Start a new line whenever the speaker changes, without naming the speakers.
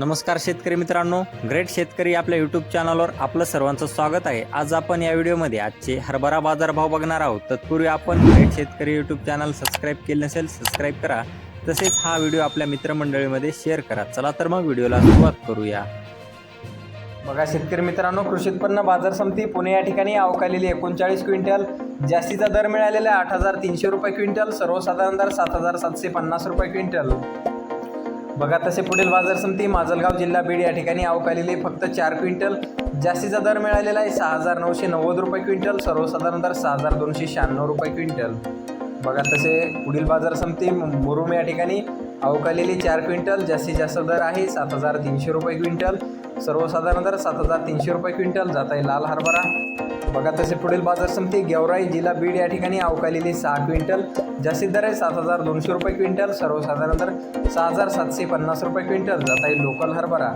नमस्कार शेतकरी मित्रांनो ग्रेट शेतकरी आपल्या यूट्यूब चॅनलवर आपलं सर्वांचं स्वागत आहे. आज आपण या व्हिडिओमध्ये आजचे हरभरा बाजारभाव बघणार आहोत. तत्पूर्वी आपण ग्रेट शेतकरी यूट्यूब चॅनल सबस्क्राईब केले नसेल सबस्क्राईब करा. तसेच हा व्हिडिओ आपल्या मित्रमंडळीमध्ये शेअर करा. चला तर मग व्हिडिओला सुरुवात करूया. बघा शेतकरी मित्रांनो कृषी उत्पन्न बाजार समिती पुणे या ठिकाणी अवकालेली एकोणचाळीस क्विंटल जास्तीचा दर मिळालेला आठ हजार तीनशे रुपये क्विंटल सर्वसाधारण दर सात हजार सातशे पन्नास रुपये क्विंटल. बघा तसे पुढील बाजार समिती माजलगाव जिल्हा बीड या ठिकाणी अवकालेली फक्त चार क्विंटल. जास्तीचा दर मिळालेला आहे सहा हजार नऊशे नव्वद रुपये क्विंटल सर्वसाधारण दर सहा हजार दोनशे शहाण्णव रुपये क्विंटल. बघा तसे पुढील बाजार समिती मुरुम या ठिकाणी अवकालेली चार क्विंटल जास्तीत जास्त दर आहे सात हजार तीनशे रुपये क्विंटल सर्वसाधारण दर सात हजार तीनशे रुपये क्विंटल. जात आहे लाल हरभरा. बघा तसे पुढील बाजार समिती गेवराई जिल्हा बीड या ठिकाणी अवकालेली सहा क्विंटल जास्तीत दर आहे सात हजार दोनशे रुपये क्विंटल सर्वसाधारण दर सहा हजार सातशे पन्नास रुपये क्विंटल. जात आहे लोकल हरभरा.